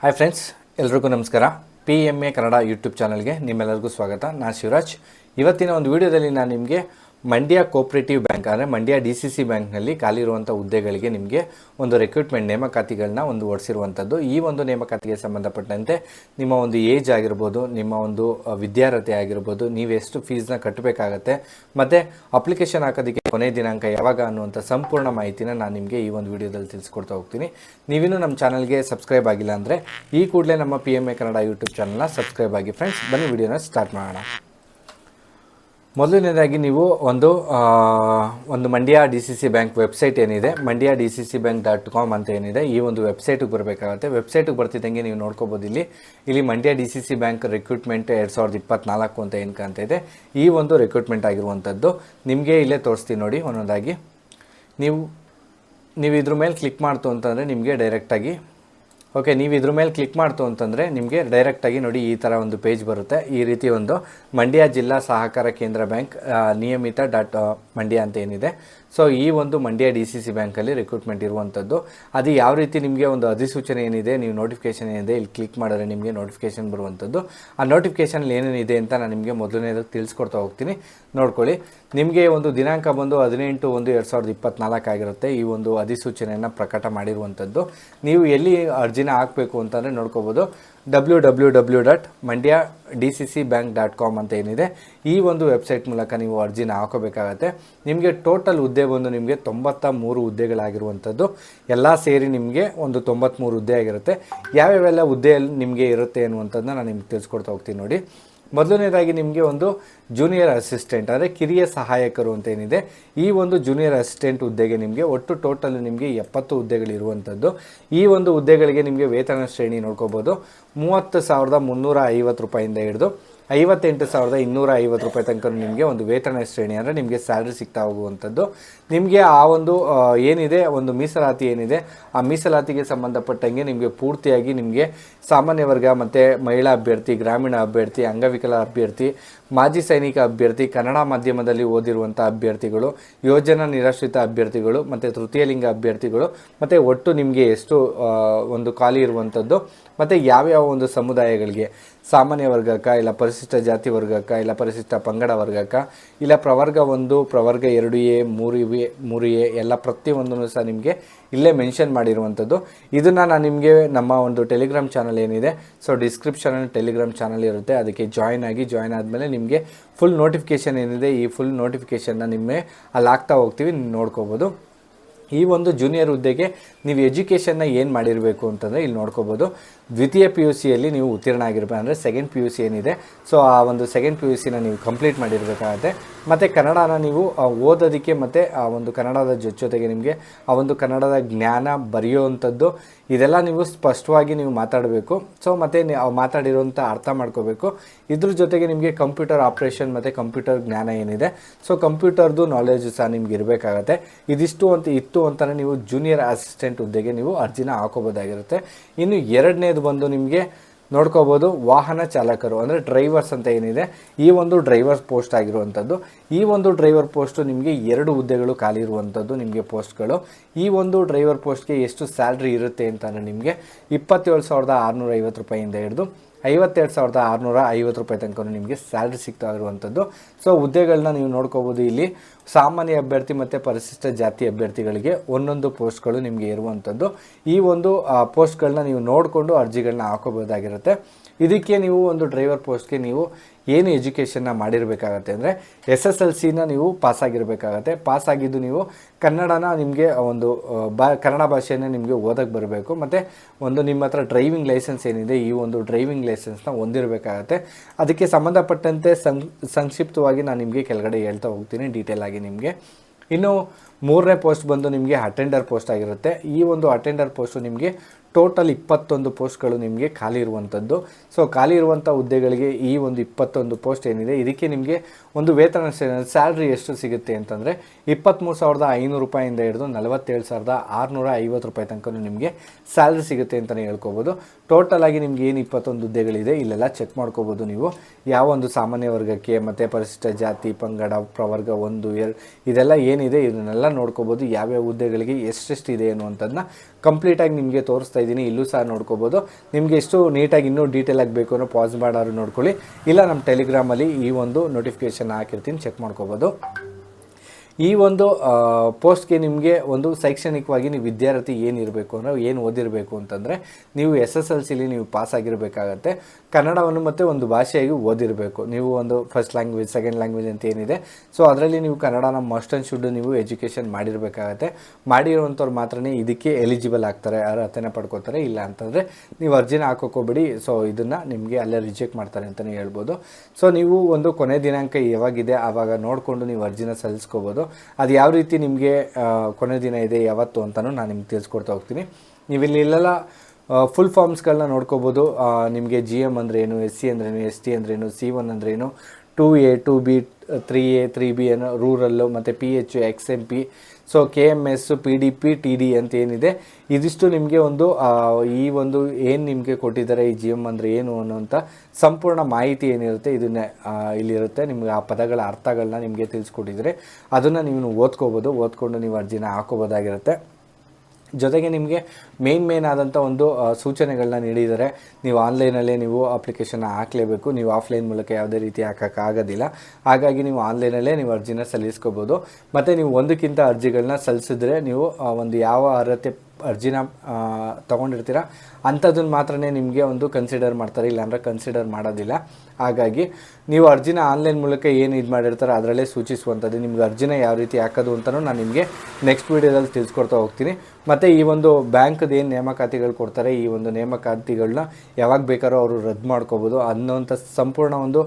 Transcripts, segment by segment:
Hi friends ಎಲ್ರಿಗೂ ನಮಸ್ಕಾರ. P M A Kannada YouTube ಚಾನಲ್ಗೆ ನಿಮ್ಮೆಲ್ಲರಿಗೂ ಸ್ವಾಗತ. ನಾನು ಶಿವರಾಜ್. ಇವತ್ತಿನ ಒಂದು ವಿಡಿಯೋದಲ್ಲಿ ನಾನು ನಿಮಗೆ ಮಂಡ್ಯ ಕೋಪರೇಟಿವ್ ಬ್ಯಾಂಕ್, ಅಂದರೆ ಮಂಡ್ಯ ಡಿ ಸಿ ಸಿ ಬ್ಯಾಂಕ್ನಲ್ಲಿ ಖಾಲಿ ಇರುವಂಥ ಹುದ್ದೆಗಳಿಗೆ ನಿಮಗೆ ಒಂದು ರೆಕ್ರೂಟ್ಮೆಂಟ್ ನೇಮಕಾತಿಗಳನ್ನ ಒಂದು ಓಡಿಸಿರುವಂಥದ್ದು ಈ ಒಂದು ನೇಮಕಾತಿಗೆ ಸಂಬಂಧಪಟ್ಟಂತೆ ನಿಮ್ಮ ಒಂದು ಏಜ್ ಆಗಿರ್ಬೋದು, ನಿಮ್ಮ ಒಂದು ವಿದ್ಯಾರ್ಹತೆ ಆಗಿರ್ಬೋದು, ನೀವು ಎಷ್ಟು ಫೀಸ್ನ ಕಟ್ಟಬೇಕಾಗತ್ತೆ ಮತ್ತು ಅಪ್ಲಿಕೇಶನ್ ಹಾಕೋದಕ್ಕೆ ಕೊನೆ ದಿನಾಂಕ ಯಾವಾಗ ಅನ್ನುವಂಥ ಸಂಪೂರ್ಣ ಮಾಹಿತಿನ ನಾನು ನಿಮಗೆ ಈ ಒಂದು ವಿಡಿಯೋದಲ್ಲಿ ತಿಳಿಸ್ಕೊಡ್ತಾ ಹೋಗ್ತೀನಿ. ನೀವಿನ್ನೂ ನಮ್ಮ ಚಾನಲ್ಗೆ ಸಬ್ಸ್ಕ್ರೈಬ್ ಆಗಿಲ್ಲ ಅಂದರೆ ಈ ಕೂಡಲೇ ನಮ್ಮ P M A Kannada YouTube ಚಾನಲ್ನ ಸಬ್ಸ್ಕ್ರೈಬ್ ಆಗಿ ಫ್ರೆಂಡ್ಸ್ ಬನ್ನಿ ವಿಡಿಯೋನ ಸ್ಟಾರ್ಟ್ ಮಾಡೋಣ. ಮೊದಲನೇದಾಗಿ ನೀವು ಒಂದು ಒಂದು Mandya D C C bank website ಏನಿದೆ, Mandya D C C bank dot com ಅಂತ ಏನಿದೆ, ಈ ಒಂದು ವೆಬ್ಸೈಟಿಗೆ ಬರಬೇಕಾಗುತ್ತೆ. ವೆಬ್ಸೈಟಿಗೆ ಬರ್ತಿದ್ದಂಗೆ ನೀವು ನೋಡ್ಕೋಬೋದು ಇಲ್ಲಿ. ಇಲ್ಲಿ Mandya D C C bank recruitment ಎರಡು ಸಾವಿರದ ಇಪ್ಪತ್ನಾಲ್ಕು ಅಂತ ಏನು ಕಾಣ್ತಾ ಇದೆ. ಈ ಒಂದು ರಿಕ್ರೂಟ್ಮೆಂಟ್ ಆಗಿರುವಂಥದ್ದು ನಿಮಗೆ ಇಲ್ಲೇ ತೋರಿಸ್ತೀನಿ ನೋಡಿ ಒಂದೊಂದಾಗಿ. ನೀವು ನೀವು ಇದ್ರ ಮೇಲೆ ಕ್ಲಿಕ್ ಮಾಡ್ತು ಅಂತಂದರೆ ನಿಮಗೆ ಡೈರೆಕ್ಟಾಗಿ ಓಕೆ ನೀವು ಇದ್ರ ಮೇಲೆ ಕ್ಲಿಕ್ ಮಾಡ್ತು ಅಂತಂದರೆ ನಿಮಗೆ ಡೈರೆಕ್ಟಾಗಿ ನೋಡಿ ಈ ಥರ ಒಂದು ಪೇಜ್ ಬರುತ್ತೆ. ಈ ರೀತಿ ಒಂದು ಮಂಡ್ಯ ಜಿಲ್ಲಾ ಸಹಕಾರ ಕೇಂದ್ರ ಬ್ಯಾಂಕ್ ನಿಯಮಿತ ಡಾಟ್ ಮಂಡ್ಯ ಅಂತ ಏನಿದೆ. ಸೊ ಈ ಒಂದು ಮಂಡ್ಯ ಡಿ ಸಿ ಸಿ ಬ್ಯಾಂಕಲ್ಲಿ ರಿಕ್ರೂಟ್ಮೆಂಟ್ ಇರುವಂಥದ್ದು, ಅದು ಯಾವ ರೀತಿ ನಿಮಗೆ ಒಂದು ಅಧಿಸೂಚನೆ ಏನಿದೆ, ನೀವು ನೋಟಿಫಿಕೇಶನ್ ಏನಿದೆ, ಇಲ್ಲಿ ಕ್ಲಿಕ್ ಮಾಡಿದ್ರೆ ನಿಮಗೆ ನೋಟಿಫಿಕೇಶನ್ ಬರುವಂಥದ್ದು. ಆ ನೋಟಿಫಿಕೇಶನಲ್ಲಿ ಏನೇನಿದೆ ಅಂತ ನಾನು ನಿಮಗೆ ಮೊದಲನೇದಾಗಿ ತಿಳಿಸ್ಕೊಡ್ತಾ ಹೋಗ್ತೀನಿ. ನೋಡ್ಕೊಳ್ಳಿ. ನಿಮಗೆ ಒಂದು ದಿನಾಂಕ ಬಂದು ಹದಿನೆಂಟು ಒಂದು ಎರಡು ಸಾವಿರದ ಇಪ್ಪತ್ನಾಲ್ಕು ಆಗಿರುತ್ತೆ. ಈ ಒಂದು ಅಧಿಸೂಚನೆಯನ್ನು ಪ್ರಕಟ ಮಾಡಿರುವಂಥದ್ದು. ನೀವು ಎಲ್ಲಿ ಅರ್ಜಿನ ಹಾಕಬೇಕು ಅಂತಂದರೆ ನೋಡ್ಕೋಬೋದು. W W W dot Mandya D C C bank dot com ಅಂತ ಏನಿದೆ. ಈ ಒಂದು ವೆಬ್ಸೈಟ್ ಮೂಲಕ ನೀವು ಅರ್ಜಿನ ಹಾಕೋಬೇಕಾಗತ್ತೆ. ನಿಮಗೆ ಟೋಟಲ್ ಹುದ್ದೆ ಬಂದು ನಿಮಗೆ ತೊಂಬತ್ತ ಮೂರು ಹುದ್ದೆಗಳಾಗಿರುವಂಥದ್ದು. ಎಲ್ಲ ಸೇರಿ ನಿಮಗೆ ಒಂದು ತೊಂಬತ್ತ್ಮೂರು ಹುದ್ದೆ ಆಗಿರುತ್ತೆ. ಯಾವ್ಯಾವೆಲ್ಲ ಹುದ್ದೆಯಲ್ಲಿ ನಿಮಗೆ ಇರುತ್ತೆ ಅನ್ನುವಂಥದ್ದನ್ನ ನಾನು ನಿಮ್ಗೆ ತಿಳಿಸ್ಕೊಡ್ತಾ ಹೋಗ್ತೀನಿ ನೋಡಿ. ಮೊದಲನೇದಾಗಿ ನಿಮಗೆ ಒಂದು ಜೂನಿಯರ್ ಅಸಿಸ್ಟೆಂಟ್ ಅಂದರೆ ಕಿರಿಯ ಸಹಾಯಕರು ಅಂತ ಏನಿದೆ ಈ ಒಂದು ಜೂನಿಯರ್ ಅಸಿಸ್ಟೆಂಟ್ ಹುದ್ದೆಗೆ ನಿಮಗೆ ಒಟ್ಟು ಟೋಟಲ್ ನಿಮಗೆ ಎಪ್ಪತ್ತು ಹುದ್ದೆಗಳಿರುವಂಥದ್ದು ಈ ಒಂದು ಹುದ್ದೆಗಳಿಗೆ ನಿಮಗೆ ವೇತನ ಶ್ರೇಣಿ ನೋಡ್ಕೋಬೋದು. ಮೂವತ್ತು ಸಾವಿರದ ಮುನ್ನೂರ ಐವತ್ತು ರೂಪಾಯಿಂದ ಹಿಡಿದು ಐವತ್ತೆಂಟು ಸಾವಿರದ ಇನ್ನೂರ ಐವತ್ತು ರೂಪಾಯಿ ತನಕ ನಿಮಗೆ ಒಂದು ವೇತನ ಶ್ರೇಣಿ ಅಂದರೆ ನಿಮಗೆ ಸ್ಯಾಲ್ರಿ ಸಿಗ್ತಾ ಹೋಗುವಂಥದ್ದು. ನಿಮಗೆ ಆ ಒಂದು ಏನಿದೆ, ಒಂದು ಮೀಸಲಾತಿ ಏನಿದೆ, ಆ ಮೀಸಲಾತಿಗೆ ಸಂಬಂಧಪಟ್ಟಂಗೆ ನಿಮಗೆ ಪೂರ್ತಿಯಾಗಿ ನಿಮಗೆ ಸಾಮಾನ್ಯ ವರ್ಗ ಮತ್ತು ಮಹಿಳಾ ಅಭ್ಯರ್ಥಿ, ಗ್ರಾಮೀಣ ಅಭ್ಯರ್ಥಿ, ಅಂಗವಿಕಲ ಅಭ್ಯರ್ಥಿ, ಮಾಜಿ ಸೈನಿಕ ಅಭ್ಯರ್ಥಿ, ಕನ್ನಡ ಮಾಧ್ಯಮದಲ್ಲಿ ಓದಿರುವಂಥ ಅಭ್ಯರ್ಥಿಗಳು, ಯೋಜನಾ ನಿರಾಶ್ರಿತ ಅಭ್ಯರ್ಥಿಗಳು ಮತ್ತು ತೃತೀಯ ಲಿಂಗ ಅಭ್ಯರ್ಥಿಗಳು ಮತ್ತು ಒಟ್ಟು ನಿಮಗೆ ಎಷ್ಟು ಒಂದು ಖಾಲಿ ಇರುವಂಥದ್ದು ಮತ್ತು ಯಾವ್ಯಾವ ಒಂದು ಸಮುದಾಯಗಳಿಗೆ. ಸಾಮಾನ್ಯ ವರ್ಗಕ್ಕ ಇಲ್ಲ ಪರಿಶಿಷ್ಟ ಜಾತಿ ವರ್ಗಕ್ಕ ಇಲ್ಲ ಪರಿಶಿಷ್ಟ ಪಂಗಡ ವರ್ಗಕ್ಕೆ ಇಲ್ಲ ಪ್ರವರ್ಗ ಒಂದು, ಪ್ರವರ್ಗ ಎರಡು ಎ, ಮೂರು ಎ ಮೂರು ಎ, ಎಲ್ಲ ಪ್ರತಿಯೊಂದನ್ನು ಸಹ ನಿಮಗೆ ಇಲ್ಲೇ ಮೆನ್ಷನ್ ಮಾಡಿರುವಂಥದ್ದು. ಇದನ್ನು ನಾನು ನಿಮಗೆ ನಮ್ಮ ಒಂದು ಟೆಲಿಗ್ರಾಮ್ ಚಾನಲ್ ಏನಿದೆ, ಸೊ ಡಿಸ್ಕ್ರಿಪ್ಷನಲ್ಲಿ ಟೆಲಿಗ್ರಾಮ್ ಚಾನಲ್ ಇರುತ್ತೆ, ಅದಕ್ಕೆ ಜಾಯ್ನ್ ಆಗಿ ಜಾಯ್ನ್ ಆದಮೇಲೆ ನಿಮಗೆ ಫುಲ್ ನೋಟಿಫಿಕೇಷನ್ ಏನಿದೆ, ಈ ಫುಲ್ ನೋಟಿಫಿಕೇಷನ್ನ ನಿಮಗೆ ಅಲ್ಲಿ ಹಾಕ್ತಾ ಹೋಗ್ತೀವಿ ನೋಡ್ಕೋಬೋದು. ಈ ಒಂದು ಜೂನಿಯರ್ ಹುದ್ದೆಗೆ ನೀವು ಎಜುಕೇಷನ್ನ ಏನು ಮಾಡಿರಬೇಕು ಅಂತಂದರೆ ಇಲ್ಲಿ ನೋಡ್ಕೋಬೋದು. ದ್ವಿತೀಯ ಪಿ ಯು ಸಿಯಲ್ಲಿ ನೀವು ಉತ್ತೀರ್ಣ ಆಗಿರಬೇಕು ಅಂದರೆ ಸೆಕೆಂಡ್ ಪಿ ಯು ಸಿ ಏನಿದೆ. ಸೊ ಆ ಒಂದು ಸೆಕೆಂಡ್ ಪಿ ಯು ಸಿನ ನೀವು ಕಂಪ್ಲೀಟ್ ಮಾಡಿರಬೇಕಾಗತ್ತೆ. ಮತ್ತು ಕನ್ನಡನ ನೀವು ಓದೋದಕ್ಕೆ ಮತ್ತು, ಆ, ಒಂದು ಕನ್ನಡದ ಜೊತೆ ಜೊತೆಗೆ ನಿಮಗೆ ಆ ಒಂದು ಕನ್ನಡದ ಜ್ಞಾನ ಬರೆಯುವಂಥದ್ದು ಇದೆಲ್ಲ ನೀವು ಸ್ಪಷ್ಟವಾಗಿ ನೀವು ಮಾತಾಡಬೇಕು. ಸೊ ಮತ್ತು ನೀವು ಮಾತಾಡಿರೋಂಥ ಅರ್ಥ ಮಾಡ್ಕೋಬೇಕು. ಇದ್ರ ಜೊತೆಗೆ ನಿಮಗೆ ಕಂಪ್ಯೂಟರ್ ಆಪ್ರೇಷನ್ ಮತ್ತು ಕಂಪ್ಯೂಟರ್ ಜ್ಞಾನ ಏನಿದೆ. ಸೊ ಕಂಪ್ಯೂಟರ್ದು ನಾಲೆಜ್ ಸಹ ನಿಮ್ಗೆ ಇರಬೇಕಾಗತ್ತೆ. ಇದಿಷ್ಟು ಅಂತ, ಇತ್ತು ಅಂತಲೇ ನೀವು ಜೂನಿಯರ್ ಅಸಿಸ್ಟೆಂಟ್ ಹುದ್ದೆಗೆ ನೀವು ಅರ್ಜಿನ ಹಾಕೋಬೋದಾಗಿರುತ್ತೆ ಇನ್ನು ಎರಡನೇದು ಬಂದು ನಿಮಗೆ ನೋಡ್ಕೋಬೋದು ವಾಹನ ಚಾಲಕರು, ಅಂದರೆ ಡ್ರೈವರ್ಸ್ ಅಂತ ಏನಿದೆ, ಈ ಒಂದು ಡ್ರೈವರ್ಸ್ ಪೋಸ್ಟ್ ಆಗಿರುವಂಥದ್ದು. ಈ ಒಂದು ಡ್ರೈವರ್ ಪೋಸ್ಟು ನಿಮಗೆ ಎರಡು ಹುದ್ದೆಗಳು ಖಾಲಿ ಇರುವಂಥದ್ದು ನಿಮಗೆ ಪೋಸ್ಟ್ಗಳು. ಈ ಒಂದು ಡ್ರೈವರ್ ಪೋಸ್ಟ್ಗೆ ಎಷ್ಟು ಸ್ಯಾಲ್ರಿ ಇರುತ್ತೆ ಅಂತಂದರೆ ನಿಮಗೆ ಇಪ್ಪತ್ತೇಳು ಸಾವಿರದ ಆರುನೂರ ಐವತ್ತು ರೂಪಾಯಿಂದ ಹಿಡಿದು ಐವತ್ತೆರಡು ಸಾವಿರದ ಆರುನೂರ ಐವತ್ತು ರೂಪಾಯಿ ತನಕ ನಿಮಗೆ ಸ್ಯಾಲ್ರಿ ಸಿಗ್ತಾ ಇರುವಂಥದ್ದು. ಸೊ ಹುದ್ದೆಗಳನ್ನ ನೀವು ನೋಡ್ಕೋಬೋದು ಇಲ್ಲಿ. ಸಾಮಾನ್ಯ ಅಭ್ಯರ್ಥಿ ಮತ್ತು ಪರಿಶಿಷ್ಟ ಜಾತಿ ಅಭ್ಯರ್ಥಿಗಳಿಗೆ ಒಂದೊಂದು ಪೋಸ್ಟ್ಗಳು ನಿಮಗೆ ಇರುವಂಥದ್ದು. ಈ ಒಂದು ಪೋಸ್ಟ್ಗಳನ್ನ ನೀವು ನೋಡಿಕೊಂಡು ಅರ್ಜಿಗಳನ್ನ ಹಾಕೋಬೋದಾಗಿರುತ್ತೆ ಇದಕ್ಕೆ ನೀವು ಒಂದು ಡ್ರೈವರ್ ಪೋಸ್ಟ್ಗೆ ನೀವು ಏನು ಎಜುಕೇಷನ್ನ ಮಾಡಿರಬೇಕಾಗತ್ತೆ ಅಂದರೆ ಎಸ್ ಎಸ್ ಎಲ್ ಸಿನ ನೀವು ಪಾಸಾಗಿರಬೇಕಾಗತ್ತೆ ಪಾಸಾಗಿದ್ದು ನೀವು ಕನ್ನಡನ ನಿಮಗೆ ಒಂದು ಬಾ, ಕನ್ನಡ ಭಾಷೆಯನ್ನು ನಿಮಗೆ ಓದಕ್ಕೆ ಬರಬೇಕು. ಮತ್ತು ಒಂದು ನಿಮ್ಮ ಹತ್ರ ಡ್ರೈವಿಂಗ್ ಲೈಸೆನ್ಸ್ ಏನಿದೆ, ಈ ಒಂದು ಡ್ರೈವಿಂಗ್ ಲೈಸೆನ್ಸ್ನ ಹೊಂದಿರಬೇಕಾಗತ್ತೆ. ಅದಕ್ಕೆ ಸಂಬಂಧಪಟ್ಟಂತೆ ಸಂಕ್ಷಿಪ್ತವಾಗಿ ನಾನು ನಿಮಗೆ ಕೆಳಗಡೆ ಹೇಳ್ತಾ ಹೋಗ್ತೀನಿ ಡೀಟೇಲ್ ಆಗಿ ನಿಮಗೆ. ಇನ್ನು ಮೂರನೇ ಪೋಸ್ಟ್ ಬಂದು ನಿಮಗೆ ಅಟೆಂಡರ್ ಪೋಸ್ಟ್ ಆಗಿರುತ್ತೆ. ಈ ಒಂದು ಅಟೆಂಡರ್ ಪೋಸ್ಟು ನಿಮಗೆ ಟೋಟಲ್ ಇಪ್ಪತ್ತೊಂದು ಪೋಸ್ಟ್ಗಳು ನಿಮಗೆ ಖಾಲಿ ಇರುವಂಥದ್ದು ಸೊ ಖಾಲಿ ಇರುವಂಥ ಹುದ್ದೆಗಳಿಗೆ ಈ ಒಂದು ಇಪ್ಪತ್ತೊಂದು ಪೋಸ್ಟ್ ಏನಿದೆ, ಇದಕ್ಕೆ ನಿಮಗೆ ಒಂದು ವೇತನ ಸ್ಯಾಲ್ರಿ ಎಷ್ಟು ಸಿಗುತ್ತೆ ಅಂತಂದರೆ ಇಪ್ಪತ್ತ್ಮೂರು ಸಾವಿರದ ಐನೂರು ರೂಪಾಯಿಂದ ಹಿಡಿದು ನಲವತ್ತೇಳು ಸಾವಿರದ ಆರುನೂರ ಐವತ್ತು ರೂಪಾಯಿ ತನಕ ನಿಮಗೆ ಸ್ಯಾಲ್ರಿ ಸಿಗುತ್ತೆ ಅಂತಲೇ ಹೇಳ್ಕೋಬೋದು. ಟೋಟಲ್ ಆಗಿ ನಿಮ್ಗೆ ಏನು ಇಪ್ಪತ್ತೊಂದು ಹುದ್ದೆಗಳಿದೆ, ಇಲ್ಲೆಲ್ಲ ಚೆಕ್ ಮಾಡ್ಕೋಬೋದು ನೀವು. ಯಾವ ಒಂದು ಸಾಮಾನ್ಯ ವರ್ಗಕ್ಕೆ, ಮತ್ತು ಪರಿಶಿಷ್ಟ ಜಾತಿ, ಪಂಗಡ, ಪ್ರವರ್ಗ ಒಂದು, ಎರಡು, ಇದೆಲ್ಲ ಏನಿದೆ, ಇದನ್ನೆಲ್ಲ ನೋಡ್ಕೋಬೋದು. ಯಾವ್ಯಾವ ಹುದ್ದೆಗಳಿಗೆ ಎಷ್ಟೆಷ್ಟು ಇದೆ ಅನ್ನುವಂಥದ್ದನ್ನ ಕಂಪ್ಲೀಟಾಗಿ ನಿಮಗೆ ತೋರಿಸ್ತಾ ಇದ್ದೀನಿ, ಇಲ್ಲೂ ಸಹ ನೋಡ್ಕೋಬೋದು. ನಿಮಗೆ ಎಷ್ಟು ನೀಟಾಗಿ ಇನ್ನೂ ಡೀಟೇಲ್ ಆಗಿ ಬೇಕು ಅನ್ನೋ ಪಾಸ್ ಮಾಡಾರು ನೋಡ್ಕೊಳ್ಳಿ. ಇಲ್ಲ, ನಮ್ಮ ಟೆಲಿಗ್ರಾಮಲ್ಲಿ ಈ ಒಂದು ನೋಟಿಫಿಕೇಶನ್ ಹಾಕಿರ್ತೀನಿ ಚೆಕ್ ಮಾಡ್ಕೋಬೋದು. ಈ ಒಂದು ಪೋಸ್ಟ್ಗೆ ನಿಮಗೆ ಒಂದು ಶೈಕ್ಷಣಿಕವಾಗಿ ನೀವು ವಿದ್ಯಾರ್ಥಿ ಏನಿರಬೇಕು ಅಂದರೆ ಏನು ಓದಿರಬೇಕು ಅಂತಂದರೆ ನೀವು ಎಸ್ ಎಸ್ ಎಲ್ ಸಿಲಿ ನೀವು ಪಾಸ್ ಆಗಿರಬೇಕಾಗತ್ತೆ ಕನ್ನಡವನ್ನು ಮತ್ತು ಒಂದು ಭಾಷೆಯಾಗಿ ಓದಿರಬೇಕು. ನೀವು ಒಂದು ಫಸ್ಟ್ ಲ್ಯಾಂಗ್ವೇಜ್ ಸೆಕೆಂಡ್ ಲ್ಯಾಂಗ್ವೇಜ್ ಅಂತ ಏನಿದೆ. ಸೊ ಅದರಲ್ಲಿ ನೀವು ಕನ್ನಡನ ಮಸ್ಟ್ ಆ್ಯಂಡ್ ಶುಡ್ ನೀವು ಎಜುಕೇಷನ್ ಮಾಡಿರಬೇಕಾಗತ್ತೆ. ಮಾಡಿರುವಂಥವ್ರು ಮಾತ್ರನೇ ಇದಕ್ಕೆ ಎಲಿಜಿಬಲ್ ಆಗ್ತಾರೆ, ಅರ್ಹತೆನ ಪಡ್ಕೋತಾರೆ. ಇಲ್ಲ ಅಂತಂದರೆ ನೀವು ಅರ್ಜಿನ ಹಾಕೋಕೋಬೇಡಿ. ಸೊ ಇದನ್ನು ನಿಮಗೆ ಅಲ್ಲೇ ರಿಜೆಕ್ಟ್ ಮಾಡ್ತಾರೆ ಅಂತಲೇ ಹೇಳ್ಬೋದು. ಸೊ ನೀವು ಒಂದು ಕೊನೆ ದಿನಾಂಕ ಯಾವಾಗಿದೆ ಆವಾಗ ನೋಡಿಕೊಂಡು ನೀವು ಅರ್ಜಿನ ಸಲ್ಲಿಸ್ಕೋಬೋದು. ಅದು ಯಾವ ರೀತಿ ನಿಮಗೆ ಕೊನೆ ದಿನ ಇದೆ, ಯಾವತ್ತು ಅಂತಲೂ ನಾನು ನಿಮ್ಗೆ ತಿಳಿಸ್ಕೊಡ್ತಾ ಹೋಗ್ತೀನಿ. ನೀವು ಇಲ್ಲಿ ಇಲ್ಲೆಲ್ಲ ಫುಲ್ ಫಾರ್ಮ್ಸ್ಗಳನ್ನ ನೋಡ್ಕೋಬೋದು. ನಿಮಗೆ ಜಿ ಎಂ ಅಂದರೆ ಏನು ಎಸ್ ಸಿ ಅಂದ್ರೇನು ಎಸ್ ಟಿ ಅಂದ್ರೇನು ಸಿ ಒನ್ ಅಂದ್ರೇನು two A two B three A three B ಅನ್ನೋ ರೂರಲ್ಲು ಮತ್ತು P H X M P so K M S P D P T D ಅಂತ ಏನಿದೆ, ಇದಿಷ್ಟು ನಿಮಗೆ ಒಂದು ಈ ಒಂದು ಏನು ನಿಮಗೆ ಕೊಟ್ಟಿದ್ದಾರೆ, ಈ ಜಿ ಎಂ ಅಂದರೆ ಏನು ಅನ್ನೋಂಥ ಸಂಪೂರ್ಣ ಮಾಹಿತಿ ಏನಿರುತ್ತೆ, ಇದನ್ನೇ ಇಲ್ಲಿರುತ್ತೆ. ನಿಮಗೆ ಆ ಪದಗಳ ಅರ್ಥಗಳನ್ನ ನಿಮಗೆ ತಿಳಿಸ್ಕೊಟ್ಟಿದ್ರೆ ಅದನ್ನು ನೀವು ಓದ್ಕೋಬೋದು. ಓದ್ಕೊಂಡು ನೀವು ಅರ್ಜಿನ ಹಾಕೋಬೋದಾಗಿರುತ್ತೆ. ಜೊತೆಗೆ ನಿಮಗೆ ಮೇನ್ ಮೇನ್ ಆದಂಥ ಒಂದು ಸೂಚನೆಗಳನ್ನ ನೀಡಿದ್ದಾರೆ ನೀವು ಆನ್ಲೈನಲ್ಲೇ ನೀವು ಅಪ್ಲಿಕೇಶನ್ ಹಾಕಲೇಬೇಕು. ನೀವು ಆಫ್ಲೈನ್ ಮೂಲಕ ಯಾವುದೇ ರೀತಿ ಹಾಕೋಕ್ಕಾಗೋದಿಲ್ಲ ಹಾಗಾಗಿ ನೀವು ಆನ್ಲೈನಲ್ಲೇ ನೀವು ಅರ್ಜಿನ ಸಲ್ಲಿಸ್ಕೋಬೋದು. ಮತ್ತು ನೀವು ಒಂದಕ್ಕಿಂತ ಅರ್ಜಿಗಳನ್ನ ಸಲ್ಲಿಸಿದ್ರೆ ನೀವು ಒಂದು ಯಾವ ಅರ್ಹತೆ ಅರ್ಜಿನ ತೊಗೊಂಡಿರ್ತೀರ? ಅಂಥದ್ದನ್ನು ಮಾತ್ರನೇ ನಿಮಗೆ ಒಂದು ಕನ್ಸಿಡರ್ ಮಾಡ್ತಾರೆ, ಇಲ್ಲಾಂದರೆ ಕನ್ಸಿಡರ್ ಮಾಡೋದಿಲ್ಲ. ಹಾಗಾಗಿ ನೀವು ಅರ್ಜಿನ ಆನ್ಲೈನ್ ಮೂಲಕ ಏನು ಇದು ಮಾಡಿರ್ತಾರೆ ಅದರಲ್ಲೇ ಸೂಚಿಸುವಂಥದ್ದು. ನಿಮ್ಗೆ ಅರ್ಜಿನ ಯಾವ ರೀತಿ ಹಾಕೋದು ಅಂತಲೂ ನಾನು ನಿಮಗೆ ನೆಕ್ಸ್ಟ್ ವೀಡಿಯೋದಲ್ಲಿ ತಿಳಿಸ್ಕೊಡ್ತಾ ಹೋಗ್ತೀನಿ. ಮತ್ತು ಈ ಒಂದು ಬ್ಯಾಂಕ್ದು ಏನು ನೇಮಕಾತಿಗಳು ಕೊಡ್ತಾರೆ, ಈ ಒಂದು ನೇಮಕಾತಿಗಳನ್ನ ಯಾವಾಗ ಬೇಕಾದ್ರೂ ಅವರು ರದ್ದು ಮಾಡ್ಕೋಬೋದು ಅನ್ನೋಂಥ ಸಂಪೂರ್ಣ ಒಂದು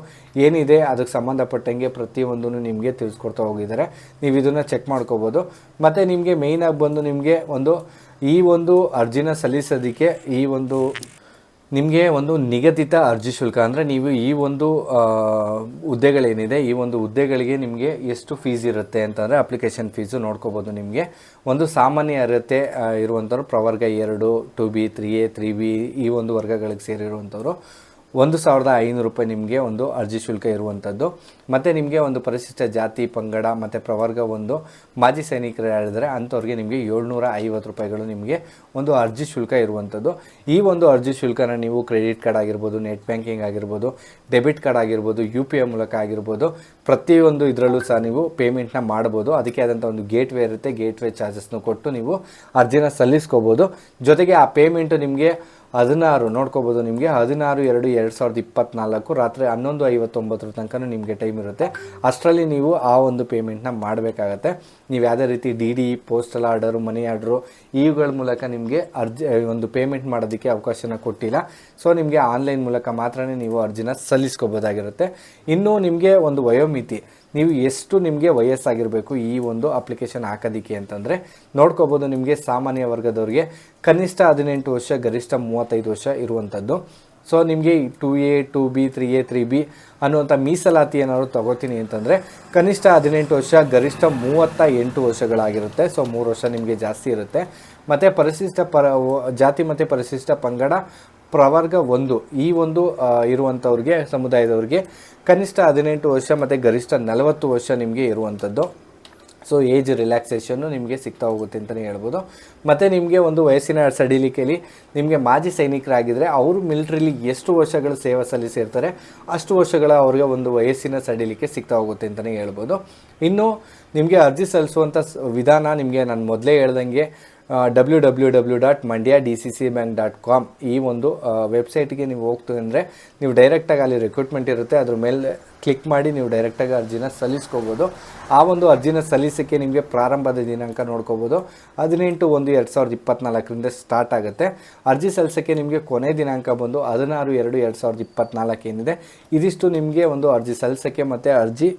ಏನಿದೆ, ಅದಕ್ಕೆ ಸಂಬಂಧಪಟ್ಟಂಗೆ ಪ್ರತಿಯೊಂದೂ ನಿಮಗೆ ತಿಳಿಸ್ಕೊಡ್ತಾ ಹೋಗಿದ್ದಾರೆ. ನೀವು ಇದನ್ನು ಚೆಕ್ ಮಾಡ್ಕೋಬೋದು. ಮತ್ತು ನಿಮಗೆ ಮೇಯ್ನಾಗಿ ಬಂದು ನಿಮಗೆ ಒಂದು ಈ ಒಂದು ಅರ್ಜಿನ ಸಲ್ಲಿಸೋದಕ್ಕೆ ಈ ಒಂದು ನಿಮಗೆ ಒಂದು ನಿಗದಿತ ಅರ್ಜಿ ಶುಲ್ಕ ಅಂದರೆ ನೀವು ಈ ಒಂದು ಹುದ್ದೆಗಳೇನಿದೆ, ಈ ಒಂದು ಹುದ್ದೆಗಳಿಗೆ ನಿಮಗೆ ಎಷ್ಟು ಫೀಸ್ ಇರುತ್ತೆ ಅಂತಂದರೆ ಅಪ್ಲಿಕೇಶನ್ ಫೀಸು ನೋಡ್ಕೋಬೋದು ನಿಮಗೆ. ಒಂದು ಸಾಮಾನ್ಯ ಅರ್ಹತೆ ಇರುವಂಥವ್ರು ಪ್ರವರ್ಗ ಎರಡು two B three A three B ಈ ಒಂದು ವರ್ಗಗಳಿಗೆ ಸೇರಿರುವಂಥವ್ರು. ಒಂದು ಸಾವಿರದ ಐನೂರು ರೂಪಾಯಿ ನಿಮಗೆ ಒಂದು ಅರ್ಜಿ ಶುಲ್ಕ ಇರುವಂಥದ್ದು ಮತ್ತು ನಿಮಗೆ ಒಂದು ಪರಿಶಿಷ್ಟ ಜಾತಿ, ಪಂಗಡ, ಮತ್ತು ಪ್ರವರ್ಗ ಒಂದು ಮಾಜಿ ಸೈನಿಕರು ಹೇಳಿದರೆ ಅಂಥವ್ರಿಗೆ ನಿಮಗೆ ಏಳ್ನೂರ ಐವತ್ತು ರೂಪಾಯಿಗಳು ನಿಮಗೆ ಒಂದು ಅರ್ಜಿ ಶುಲ್ಕ ಇರುವಂಥದ್ದು ಈ ಒಂದು ಅರ್ಜಿ ಶುಲ್ಕನ ನೀವು ಕ್ರೆಡಿಟ್ ಕಾರ್ಡ್ ಆಗಿರ್ಬೋದು, ನೆಟ್ ಬ್ಯಾಂಕಿಂಗ್ ಆಗಿರ್ಬೋದು, ಡೆಬಿಟ್ ಕಾರ್ಡ್ ಆಗಿರ್ಬೋದು, ಯು ಪಿ ಐ ಮೂಲಕ ಆಗಿರ್ಬೋದು, ಪ್ರತಿಯೊಂದು ಇದರಲ್ಲೂ ಸಹ ನೀವು ಪೇಮೆಂಟ್ನ ಮಾಡ್ಬೋದು. ಅದಕ್ಕೆ ಆದಂಥ ಒಂದು ಗೇಟ್ ವೇ ಇರುತ್ತೆ. ಗೇಟ್ ವೇ ಚಾರ್ಜಸ್ನ ಕೊಟ್ಟು ನೀವು ಅರ್ಜಿನ ಸಲ್ಲಿಸ್ಕೋಬೋದು. ಜೊತೆಗೆ ಆ ಪೇಮೆಂಟು ನಿಮಗೆ ಹದಿನಾರು, ನೋಡ್ಕೋಬೋದು ನಿಮಗೆ. ಹದಿನಾರು, ಎರಡು ಎರಡು ಸಾವಿರದ ಇಪ್ಪತ್ನಾಲ್ಕು ರಾತ್ರಿ ಹನ್ನೊಂದು ಐವತ್ತೊಂಬತ್ತರ ತನಕ ನಿಮಗೆ ಟೈಮ್ ಇರುತ್ತೆ. ಅಷ್ಟರಲ್ಲಿ ನೀವು ಆ ಒಂದು ಪೇಮೆಂಟ್ನ ಮಾಡಬೇಕಾಗತ್ತೆ. ನೀವು ಯಾವುದೇ ರೀತಿ D D postal order money order ಇವುಗಳ ಮೂಲಕ ನಿಮಗೆ ಅರ್ಜಿ ಒಂದು ಪೇಮೆಂಟ್ ಮಾಡೋದಕ್ಕೆ ಅವಕಾಶನ ಕೊಟ್ಟಿಲ್ಲ. ಸೊ ನಿಮಗೆ ಆನ್ಲೈನ್ ಮೂಲಕ ಮಾತ್ರನೇ ನೀವು ಅರ್ಜಿನ ಸಲ್ಲಿಸ್ಕೋಬೋದಾಗಿರುತ್ತೆ. ಇನ್ನೂ ನಿಮಗೆ ಒಂದು ವಯೋಮಿತಿ. ನೀವು ಎಷ್ಟು ನಿಮಗೆ ವಯಸ್ಸಾಗಿರಬೇಕು ಈ ಒಂದು ಅಪ್ಲಿಕೇಶನ್ ಹಾಕೋದಕ್ಕೆ ಅಂತಂದರೆ, ನೋಡ್ಕೋಬೋದು ನಿಮಗೆ ಸಾಮಾನ್ಯ ವರ್ಗದವರಿಗೆ ಕನಿಷ್ಠ ಹದಿನೆಂಟು ವರ್ಷ, ಗರಿಷ್ಠ ಮೂವತ್ತೈದು ವರ್ಷ ಇರುವಂಥದ್ದು. ಸೊ ನಿಮಗೆ two A two B three A three B ಅನ್ನುವಂಥ ಮೀಸಲಾತಿ ಏನಾದ್ರು ತಗೋತೀನಿ ಅಂತಂದರೆ ಕನಿಷ್ಠ ಹದಿನೆಂಟು ವರ್ಷ, ಗರಿಷ್ಠ ಮೂವತ್ತ ಎಂಟು ವರ್ಷಗಳಾಗಿರುತ್ತೆ. ಸೊ ಮೂರು ವರ್ಷ ನಿಮಗೆ ಜಾಸ್ತಿ ಇರುತ್ತೆ. ಮತ್ತು ಪರಿಶಿಷ್ಟ ಪರ ಜಾತಿ ಮತ್ತು ಪರಿಶಿಷ್ಟ ಪಂಗಡ ಪ್ರವರ್ಗ ಒಂದು, ಈ ಒಂದು ಇರುವಂಥವ್ರಿಗೆ, ಸಮುದಾಯದವ್ರಿಗೆ ಕನಿಷ್ಠ ಹದಿನೆಂಟು ವರ್ಷ ಮತ್ತು ಗರಿಷ್ಠ ನಲವತ್ತು ವರ್ಷ ನಿಮಗೆ ಇರುವಂಥದ್ದು. ಸೊ ಏಜ್ ರಿಲ್ಯಾಕ್ಸೇಷನ್ನು ನಿಮಗೆ ಸಿಗ್ತಾ ಹೋಗುತ್ತೆ ಅಂತಲೇ ಹೇಳ್ಬೋದು. ಮತ್ತು ನಿಮಗೆ ಒಂದು ವಯಸ್ಸಿನ ಸಡಿಲಿಕೆಯಲ್ಲಿ ನಿಮಗೆ ಮಾಜಿ ಸೈನಿಕರಾಗಿದ್ದರೆ ಅವರು ಮಿಲಿಟ್ರಿಲಿ ಎಷ್ಟು ವರ್ಷಗಳ ಸೇವೆ ಸಲ್ಲಿಸಿರ್ತಾರೆ, ಅಷ್ಟು ವರ್ಷಗಳ ಅವ್ರಿಗೆ ಒಂದು ವಯಸ್ಸಿನ ಸಡಿಲಿಕೆ ಸಿಗ್ತಾ ಹೋಗುತ್ತೆ ಅಂತಲೇ ಹೇಳ್ಬೋದು. ಇನ್ನು ನಿಮಗೆ ಅರ್ಜಿ ಸಲ್ಲಿಸುವಂಥ ವಿಧಾನ ನಿಮಗೆ ನಾನು ಮೊದಲೇ ಹೇಳ್ದಂಗೆ W W W dot Mandya D C C bank dot com ಈ ಒಂದು ವೆಬ್ಸೈಟ್ಗೆ ನೀವು ಹೋಗ್ತೀವಿ ಅಂದರೆ ನೀವು ಡೈರೆಕ್ಟಾಗಿ ಅಲ್ಲಿ ರಿಕ್ರೂಟ್ಮೆಂಟ್ ಇರುತ್ತೆ. ಅದ್ರ ಮೇಲೆ ಕ್ಲಿಕ್ ಮಾಡಿ ನೀವು ಡೈರೆಕ್ಟಾಗಿ ಅರ್ಜಿನ ಸಲ್ಲಿಸ್ಕೋಬೋದು. ಆ ಒಂದು ಅರ್ಜಿನ ಸಲ್ಲಿಸೋಕ್ಕೆ ನಿಮಗೆ ಪ್ರಾರಂಭದ ದಿನಾಂಕ ನೋಡ್ಕೋಬೋದು. ಹದಿನೆಂಟು ಒಂದು ಎರಡು ಸಾವಿರದ ಇಪ್ಪತ್ತ್ನಾಲ್ಕರಿಂದ ಸ್ಟಾರ್ಟ್ ಆಗುತ್ತೆ. ಅರ್ಜಿ ಸಲ್ಲಿಸೋಕ್ಕೆ ನಿಮಗೆ ಕೊನೆ ದಿನಾಂಕ ಬಂದು ಹದಿನಾರು ಎರಡು ಎರಡು ಸಾವಿರದ ಇಪ್ಪತ್ತ್ನಾಲ್ಕು ಏನಿದೆ. ಇದಿಷ್ಟು ನಿಮಗೆ ಒಂದು ಅರ್ಜಿ ಸಲ್ಲಿಸೋಕ್ಕೆ ಮತ್ತು ಅರ್ಜಿ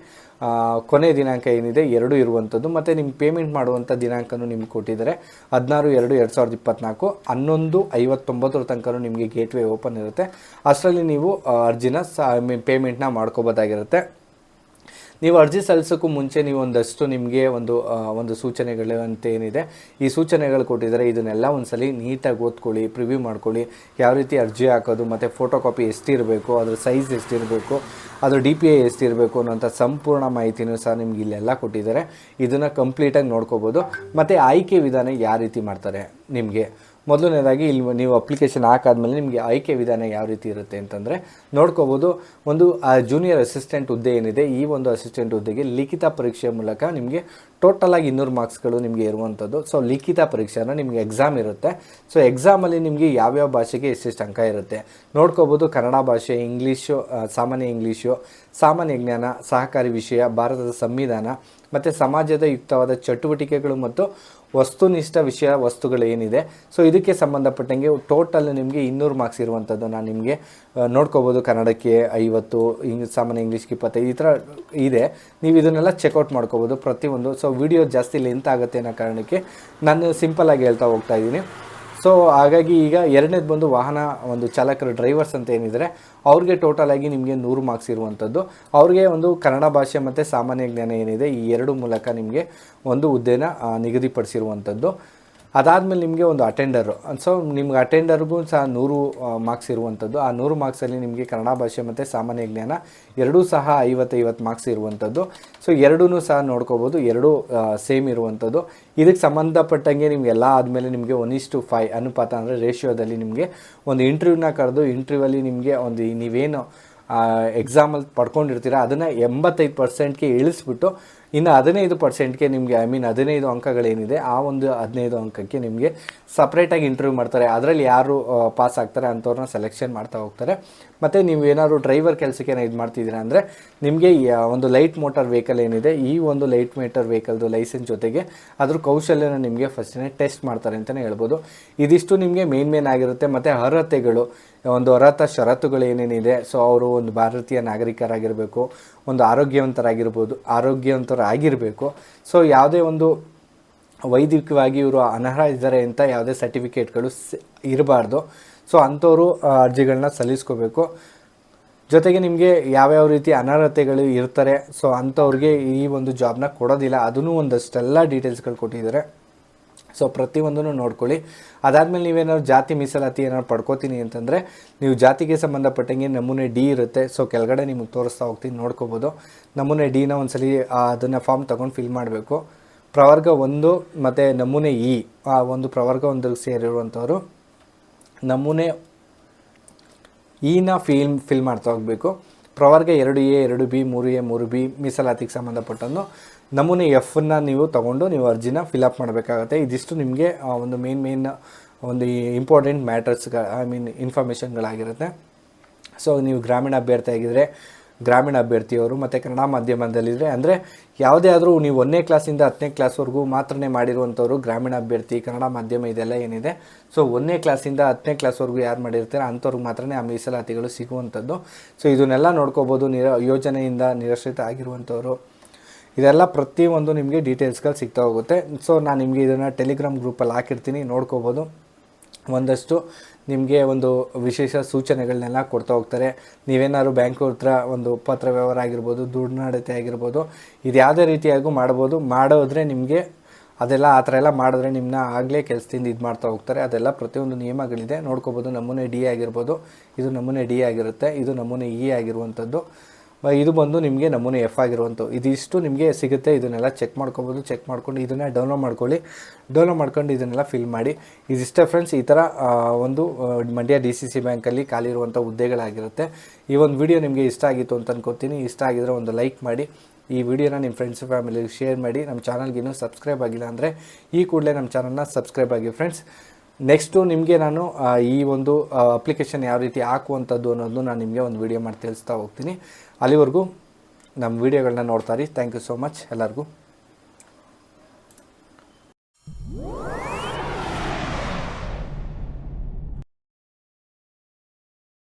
ಕೊನೆ ದಿನಾಂಕ ಏನಿದೆ? ಎರಡು ಇರುವಂಥದ್ದು. ಮತ್ತು ನಿಮ್ಮ ಪೇಮೆಂಟ್ ಮಾಡುವಂಥ ದಿನಾಂಕನೂ ನಿಮ್ಗೆ ಕೊಟ್ಟಿದ್ದಾರೆ. ಹದಿನಾರು, ಎರಡು ಎರಡು ಸಾವಿರದ ಇಪ್ಪತ್ತ್ನಾಲ್ಕು ಹನ್ನೊಂದು, ಐವತ್ತೊಂಬತ್ತರ ತನಕ ನಿಮಗೆ ಗೇಟ್ವೇ ಓಪನ್ ಇರುತ್ತೆ. ಅಷ್ಟರಲ್ಲಿ ನೀವು ಅರ್ಜಿನ ಸ ಪೇಮೆಂಟ್ನ ಮಾಡ್ಕೋಬೋದಾಗಿರುತ್ತೆ. ನೀವು ಅರ್ಜಿ ಸಲ್ಲಿಸೋಕ್ಕೂ ಮುಂಚೆ ನೀವು ಒಂದಷ್ಟು ನಿಮಗೆ ಒಂದು ಒಂದು ಸೂಚನೆಗಳು ಅಂತ ಏನಿದೆ ಈ ಸೂಚನೆಗಳು ಕೊಟ್ಟಿದ್ದಾರೆ. ಇದನ್ನೆಲ್ಲ ಒಂದ್ಸಲಿ ನೀಟಾಗಿ ಓದ್ಕೊಳ್ಳಿ ಪ್ರಿವ್ಯೂ ಮಾಡ್ಕೊಳ್ಳಿ. ಯಾವ ರೀತಿ ಅರ್ಜಿ ಹಾಕೋದು, ಮತ್ತು ಫೋಟೋ ಕಾಪಿ ಎಷ್ಟಿರಬೇಕು, ಅದ್ರ ಸೈಜ್ ಎಷ್ಟಿರಬೇಕು, ಅದ್ರ ಡಿ ಪಿ ಐ ಎಷ್ಟಿರಬೇಕು ಅನ್ನೋಂಥ ಸಂಪೂರ್ಣ ಮಾಹಿತಿನೂ ಸಹ ನಿಮ್ಗೆ ಇಲ್ಲೆಲ್ಲ ಕೊಟ್ಟಿದ್ದಾರೆ. ಇದನ್ನು ಕಂಪ್ಲೀಟಾಗಿ ನೋಡ್ಕೋಬೋದು. ಮತ್ತು ಆಯ್ಕೆ ವಿಧಾನ ಯಾವ ರೀತಿ ಮಾಡ್ತಾರೆ ನಿಮಗೆ? ಮೊದಲನೇದಾಗಿ ಇಲ್ಲಿ ನೀವು ಅಪ್ಲಿಕೇಶನ್ ಹಾಕಾದ್ಮೇಲೆ ನಿಮಗೆ ಆಯ್ಕೆ ವಿಧಾನ ಯಾವ ರೀತಿ ಇರುತ್ತೆ ಅಂತಂದರೆ ನೋಡ್ಕೋಬೋದು, ಒಂದು ಜೂನಿಯರ್ ಅಸಿಸ್ಟೆಂಟ್ ಹುದ್ದೆ ಏನಿದೆ, ಈ ಒಂದು ಅಸಿಸ್ಟೆಂಟ್ ಹುದ್ದೆಗೆ ಲಿಖಿತ ಪರೀಕ್ಷೆಯ ಮೂಲಕ ನಿಮಗೆ ಟೋಟಲ್ ಆಗಿ ಇನ್ನೂರು ಮಾರ್ಕ್ಸ್ಗಳು ನಿಮಗೆ ಇರುವಂಥದ್ದು ಸೊ ಲಿಖಿತ ಪರೀಕ್ಷೆನ ನಿಮಗೆ ಎಕ್ಸಾಮ್ ಇರುತ್ತೆ. ಸೊ ಎಕ್ಸಾಮಲ್ಲಿ ನಿಮಗೆ ಯಾವ್ಯಾವ ಭಾಷೆಗೆ ಎಷ್ಟೆಷ್ಟು ಅಂಕ ಇರುತ್ತೆ? ನೋಡ್ಕೋಬೋದು, ಕನ್ನಡ ಭಾಷೆ ಇಂಗ್ಲೀಷು ಸಾಮಾನ್ಯ ಇಂಗ್ಲೀಷು ಸಾಮಾನ್ಯ ಜ್ಞಾನ, ಸಹಕಾರಿ ವಿಷಯ, ಭಾರತದ ಸಂವಿಧಾನ, ಮತ್ತು ಸಮಾಜದ ಯುಕ್ತವಾದ ಚಟುವಟಿಕೆಗಳು ಮತ್ತು ವಸ್ತುನಿಷ್ಠ ವಿಷಯ ವಸ್ತುಗಳು ಏನಿದೆ ಸೊ ಇದಕ್ಕೆ ಸಂಬಂಧಪಟ್ಟಂಗೆ ಟೋಟಲ್ ನಿಮಗೆ ಇನ್ನೂರು ಮಾರ್ಕ್ಸ್ ಇರುವಂಥದ್ದು ನಾನು ನಿಮಗೆ ನೋಡ್ಕೋಬೋದು ಕನ್ನಡಕ್ಕೆ ಐವತ್ತು, ಇಂಗ್, ಸಾಮಾನ್ಯ ಇಂಗ್ಲೀಷ್ಗೆ ಇಪ್ಪತ್ತೈದು, ಈ ಥರ ಇದೆ. ನೀವು ಇದನ್ನೆಲ್ಲ ಚೆಕ್ಔಟ್ ಮಾಡ್ಕೋಬೋದು ಪ್ರತಿಯೊಂದು. ಸೊ ವಿಡಿಯೋ ಜಾಸ್ತಿ ಲೆಂತ್ ಆಗುತ್ತೆ ಅನ್ನೋ ಕಾರಣಕ್ಕೆ ನಾನು ಸಿಂಪಲ್ಲಾಗಿ ಹೇಳ್ತಾ ಹೋಗ್ತಾ ಇದ್ದೀನಿ. ಸೊ ಹಾಗಾಗಿ ಈಗ ಎರಡನೇದು ಬಂದು ವಾಹನ ಒಂದು ಚಾಲಕರು ಡ್ರೈವರ್ಸ್ ಅಂತ ಏನಿದ್ದಾರೆ ಅವ್ರಿಗೆ ಟೋಟಲ್ ಆಗಿ ನಿಮಗೆ ನೂರು ಮಾರ್ಕ್ಸ್ ಇರುವಂಥದ್ದು ಅವ್ರಿಗೆ ಒಂದು ಕನ್ನಡ ಭಾಷೆ ಮತ್ತು ಸಾಮಾನ್ಯ ಜ್ಞಾನ ಏನಿದೆ, ಈ ಎರಡು ಮೂಲಕ ನಿಮಗೆ ಒಂದು ಹುದ್ದೆನ ನಿಗದಿಪಡಿಸಿರುವಂಥದ್ದು ಅದಾದಮೇಲೆ ನಿಮಗೆ ಒಂದು ಅಟೆಂಡರು ಸೊ ನಿಮ್ಗೆ ಅಟೆಂಡರ್ಗೂ ಸಹ ನೂರು ಮಾರ್ಕ್ಸ್ ಇರುವಂಥದ್ದು ಆ ನೂರು ಮಾರ್ಕ್ಸಲ್ಲಿ ನಿಮಗೆ ಕನ್ನಡ ಭಾಷೆ ಮತ್ತು ಸಾಮಾನ್ಯ ಜ್ಞಾನ ಎರಡೂ ಸಹ ಐವತ್ತೈವತ್ತು ಮಾರ್ಕ್ಸ್ ಇರುವಂಥದ್ದು ಸೊ ಎರಡೂ ಸಹ ನೋಡ್ಕೋಬೋದು. ಎರಡೂ ಸೇಮ್ ಇರುವಂಥದ್ದು ಇದಕ್ಕೆ ಸಂಬಂಧಪಟ್ಟಂಗೆ ನಿಮಗೆಲ್ಲ ಆದಮೇಲೆ ನಿಮಗೆ ಒನ್ ಇಷ್ಟು ಫೈ ಅನುಪಾತ ಅಂದರೆ ರೇಷಿಯೋದಲ್ಲಿ ನಿಮಗೆ ಒಂದು ಇಂಟರ್ವ್ಯೂನ ಕರೆದು ಇಂಟರ್ವ್ಯೂವಲ್ಲಿ ನಿಮಗೆ ಒಂದು ನೀವೇನು ಎಕ್ಸಾಮಲ್ಲಿ ಪಡ್ಕೊಂಡಿರ್ತೀರ, ಅದನ್ನು ಎಂಬತ್ತೈದು ಪರ್ಸೆಂಟ್ಗೆ ಇಳಿಸ್ಬಿಟ್ಟು ಇನ್ನು ಹದಿನೈದು ಪರ್ಸೆಂಟ್ಗೆ ನಿಮಗೆ ಐ ಮೀನ್ ಹದಿನೈದು ಅಂಕಗಳೇನಿದೆ, ಆ ಒಂದು ಹದಿನೈದು ಅಂಕಕ್ಕೆ ನಿಮಗೆ ಸಪ್ರೇಟಾಗಿ ಇಂಟರ್ವ್ಯೂ ಮಾಡ್ತಾರೆ. ಅದರಲ್ಲಿ ಯಾರು ಪಾಸ್ ಆಗ್ತಾರೆ ಅಂಥವ್ರನ್ನ ಸೆಲೆಕ್ಷನ್ ಮಾಡ್ತಾ ಹೋಗ್ತಾರೆ. ಮತ್ತು ನೀವು ಏನಾದರೂ ಡ್ರೈವರ್ ಕೆಲಸಕ್ಕೆ ಇದು ಮಾಡ್ತಿದ್ದೀರಾ ಅಂದರೆ ನಿಮಗೆ ಒಂದು ಲೈಟ್ ಮೋಟಾರ್ ವೆಹಿಕಲ್ ಏನಿದೆ, ಈ ಒಂದು ಲೈಟ್ ಮೋಟಾರ್ ವೆಹಿಕಲ್ದು ಲೈಸೆನ್ಸ್ ಜೊತೆಗೆ ಅದ್ರ ಕೌಶಲ್ಯನ ನಿಮಗೆ ಫಸ್ಟೇ ಟೆಸ್ಟ್ ಮಾಡ್ತಾರೆ ಅಂತಲೇ ಹೇಳ್ಬೋದು. ಇದಿಷ್ಟು ನಿಮಗೆ ಮೇನ್ ಮೇನ್ ಆಗಿರುತ್ತೆ. ಮತ್ತು ಅರ್ಹತೆಗಳು, ಒಂದು ಅರ್ಹತಾ ಷರತ್ತುಗಳು ಏನೇನಿದೆ ಸೊ ಅವರು ಒಂದು ಭಾರತೀಯ ನಾಗರಿಕರಾಗಿರಬೇಕು, ಒಂದು ಆರೋಗ್ಯವಂತರಾಗಿರ್ಬೋದು, ಆರೋಗ್ಯವಂತರಾಗಿರಬೇಕು. ಸೊ ಯಾವುದೇ ಒಂದು ವೈದ್ಯಕೀಯವಾಗಿ ಇವರು ಅನರ್ಹ ಇದ್ದಾರೆ ಅಂತ ಯಾವುದೇ ಸರ್ಟಿಫಿಕೇಟ್ಗಳು ಇರಬಾರ್ದು. ಸೊ ಅಂಥವರು ಅರ್ಜಿಗಳನ್ನ ಸಲ್ಲಿಸ್ಕೋಬೇಕು. ಜೊತೆಗೆ ನಿಮಗೆ ಯಾವ್ಯಾವ ರೀತಿ ಅನರ್ಹತೆಗಳು ಇರ್ತಾರೆ, ಸೊ ಅಂಥವ್ರಿಗೆ ಈ ಒಂದು ಜಾಬ್ನ ಕೊಡೋದಿಲ್ಲ. ಅದನ್ನು ಒಂದಷ್ಟೆಲ್ಲ ಡೀಟೇಲ್ಸ್ಗಳು ಕೊಟ್ಟಿದ್ದಾರೆ. ಸೊ ಪ್ರತಿಯೊಂದನ್ನು ನೋಡ್ಕೊಳ್ಳಿ. ಅದಾದಮೇಲೆ ನೀವೇನಾದ್ರು ಜಾತಿ ಮೀಸಲಾತಿ ಏನಾದ್ರು ಪಡ್ಕೋತೀನಿ ಅಂತಂದರೆ, ನೀವು ಜಾತಿಗೆ ಸಂಬಂಧಪಟ್ಟಂಗೆ ನಮೂನೆ ಡಿ ಇರುತ್ತೆ. ಸೊ ಕೆಳಗಡೆ ನಿಮಗೆ ತೋರಿಸ್ತಾ ಹೋಗ್ತೀನಿ, ನೋಡ್ಕೋಬೋದು. ನಮೂನೆ ಡಿನ ಒಂದ್ಸಲಿ ಅದನ್ನು ಫಾರ್ಮ್ ತೊಗೊಂಡು ಫಿಲ್ ಮಾಡಬೇಕು. ಪ್ರವರ್ಗ ಒಂದು ಮತ್ತು ನಮೂನೆ ಇ, ಆ, ಒಂದು ಪ್ರವರ್ಗ ಒಂದಕ್ಕೆ ಸೇರಿರುವಂಥವ್ರು. ನಮೂನೆ ಈನ ಫಿಲ್ಮ್ ಫಿಲ್ ಮಾಡ್ತಾ ಹೋಗಬೇಕು. ಪ್ರವರ್ಗ ಎರಡು ಎ, ಎರಡು ಬಿ, ಮೂರು ಎ, ಮೂರು ಬಿ, ಮೀಸಲಾತಿಗೆ ಸಂಬಂಧಪಟ್ಟನ್ನು ನಮೂನೆ ಎಫನ್ನ ನೀವು ತಗೊಂಡು ನೀವು ಅರ್ಜಿನ ಫಿಲಪ್ ಮಾಡಬೇಕಾಗತ್ತೆ. ಇದಿಷ್ಟು ನಿಮಗೆ ಒಂದು ಮೇನ್ ಮೇನ್ ಒಂದು ಇಂಪಾರ್ಟೆಂಟ್ ಮ್ಯಾಟರ್ಸ್ಗಳ ಐ ಮೀನ್ ಇನ್ಫಾರ್ಮೇಷನ್ಗಳಾಗಿರುತ್ತೆ ಸೊ ನೀವು ಗ್ರಾಮೀಣ ಅಭ್ಯರ್ಥಿ ಆಗಿದ್ದರೆ ಗ್ರಾಮೀಣ ಅಭ್ಯರ್ಥಿಯವರು ಮತ್ತು ಕನ್ನಡ ಮಾಧ್ಯಮದಲ್ಲಿದ್ದರೆ ಅಂದರೆ ಯಾವುದೇ ಆದರೂ ನೀವು ಒಂದನೇ ಕ್ಲಾಸಿಂದ ಹತ್ತನೇ ಕ್ಲಾಸ್ವರೆಗೂ ಮಾತ್ರನೇ ಮಾಡಿರುವಂಥವ್ರು ಗ್ರಾಮೀಣ ಅಭ್ಯರ್ಥಿ, ಕನ್ನಡ ಮಾಧ್ಯಮ ಇದೆಲ್ಲ ಏನಿದೆ. ಸೊ ಒಂದನೇ ಕ್ಲಾಸಿಂದ ಹತ್ತನೇ ಕ್ಲಾಸ್ವರೆಗೂ ಯಾರು ಮಾಡಿರ್ತಾರೆ ಅಂಥವ್ರಿಗೆ ಮಾತ್ರನೇ ಆ ಮೀಸಲಾತಿಗಳು ಸಿಗುವಂಥದ್ದು. ಸೊ ಇದನ್ನೆಲ್ಲ ನೋಡ್ಕೋಬೋದು, ನಿರ, ಯೋಜನೆಯಿಂದ ನಿರಾಶ್ರಿತ ಆಗಿರುವಂಥವ್ರು. ಇದೆಲ್ಲ ಪ್ರತಿಯೊಂದು ನಿಮಗೆ ಡೀಟೇಲ್ಸ್ಗಳು ಸಿಗ್ತಾ ಹೋಗುತ್ತೆ. ಸೊ ನಾನು ನಿಮಗೆ ಇದನ್ನು ಟೆಲಿಗ್ರಾಮ್ ಗ್ರೂಪಲ್ಲಿ ಹಾಕಿರ್ತೀನಿ, ನೋಡ್ಕೋಬೋದು. ಒಂದಷ್ಟು ನಿಮಗೆ ಒಂದು ವಿಶೇಷ ಸೂಚನೆಗಳನ್ನೆಲ್ಲ ಕೊಡ್ತಾ ಹೋಗ್ತಾರೆ. ನೀವೇನಾದ್ರು ಬ್ಯಾಂಕ್ ಹತ್ರ ಒಂದು ಪತ್ರ ವ್ಯವಹಾರ ಆಗಿರ್ಬೋದು ದುಡ್ಡು ನಡತೆ ಆಗಿರ್ಬೋದು, ಇದು ಯಾವುದೇ ರೀತಿಯಾಗೂ ಮಾಡ್ಬೋದು. ಮಾಡೋದ್ರೆ ನಿಮಗೆ ಅದೆಲ್ಲ ಆ ಥರ ಎಲ್ಲ ಮಾಡಿದ್ರೆ ನಿಮ್ಮನ್ನ ಆಗಲೇ ಕೆಲಸದಿಂದ ಇದು ಮಾಡ್ತಾ ಹೋಗ್ತಾರೆ. ಅದೆಲ್ಲ ಪ್ರತಿಯೊಂದು ನಿಯಮಗಳಿದೆ. ನೋಡ್ಕೋಬೋದು, ನಮೂನೆ ಡಿ ಆಗಿರ್ಬೋದು. ಇದು ನಮೂನೆ ಡಿ ಆಗಿರುತ್ತೆ. ಇದು ನಮೂನೆ ಇ ಆಗಿರುವಂಥದ್ದು. ಇದು ಬಂದು ನಿಮಗೆ ನಮೂನೆ ಎಫ್ ಆಗಿರುವಂಥ ಇದಿಷ್ಟು ನಿಮಗೆ ಸಿಗುತ್ತೆ, ಇದನ್ನೆಲ್ಲ ಚೆಕ್ ಮಾಡ್ಕೊಬೋದು ಚೆಕ್ ಮಾಡ್ಕೊಂಡು ಇದನ್ನು ಡೌನ್ಲೋಡ್ ಮಾಡ್ಕೊಳ್ಳಿ. ಡೌನ್ಲೋಡ್ ಮಾಡ್ಕೊಂಡು ಇದನ್ನೆಲ್ಲ ಫಿಲ್ ಮಾಡಿ. ಇದಿಷ್ಟೇ ಫ್ರೆಂಡ್ಸ್ ಈ ಥರ ಒಂದು ಮಂಡ್ಯ ಡಿ ಸಿ ಸಿ ಬ್ಯಾಂಕಲ್ಲಿ ಖಾಲಿ ಇರುವಂಥ ಹುದ್ದೆಗಳಾಗಿರುತ್ತೆ. ಈ ಒಂದು ವಿಡಿಯೋ ನಿಮಗೆ ಇಷ್ಟ ಆಗಿತ್ತು ಅಂತ ಅನ್ಕೋತೀನಿ. ಇಷ್ಟ ಆಗಿದ್ರೆ ಒಂದು ಲೈಕ್ ಮಾಡಿ. ಈ ವಿಡಿಯೋನ ನಿಮ್ಮ ಫ್ರೆಂಡ್ಸ್ ಫ್ಯಾಮಿಲಿಗೆ ಶೇರ್ ಮಾಡಿ. ನಮ್ಮ ಚಾನಲ್ಗೆ ಇನ್ನೂ ಸಬ್ಸ್ಕ್ರೈಬ್ ಆಗಿಲ್ಲ ಅಂದರೆ ಈ ಕೂಡಲೇ ನಮ್ಮ ಚಾನಲ್ನ ಸಬ್ಸ್ಕ್ರೈಬ್ ಆಗಿ ಫ್ರೆಂಡ್ಸ್ ನೆಕ್ಸ್ಟು ನಿಮಗೆ ನಾನು ಈ ಒಂದು ಅಪ್ಲಿಕೇಶನ್ ಯಾವ ರೀತಿ ಹಾಕುವಂಥದ್ದು ಅನ್ನೋದು ನಾನು ನಿಮಗೆ ಒಂದು ವಿಡಿಯೋ ಮಾಡಿ ತಿಳಿಸ್ತಾ ಹೋಗ್ತೀನಿ. ಅಲ್ಲಿವರೆಗೂ ನಮ್ಮ ವಿಡಿಯೋಗಳನ್ನ ನೋಡ್ತಾ ಇರಿ. ಥ್ಯಾಂಕ್ ಯು ಸೋ ಮಚ್ ಎಲ್ಲರಿಗೂ.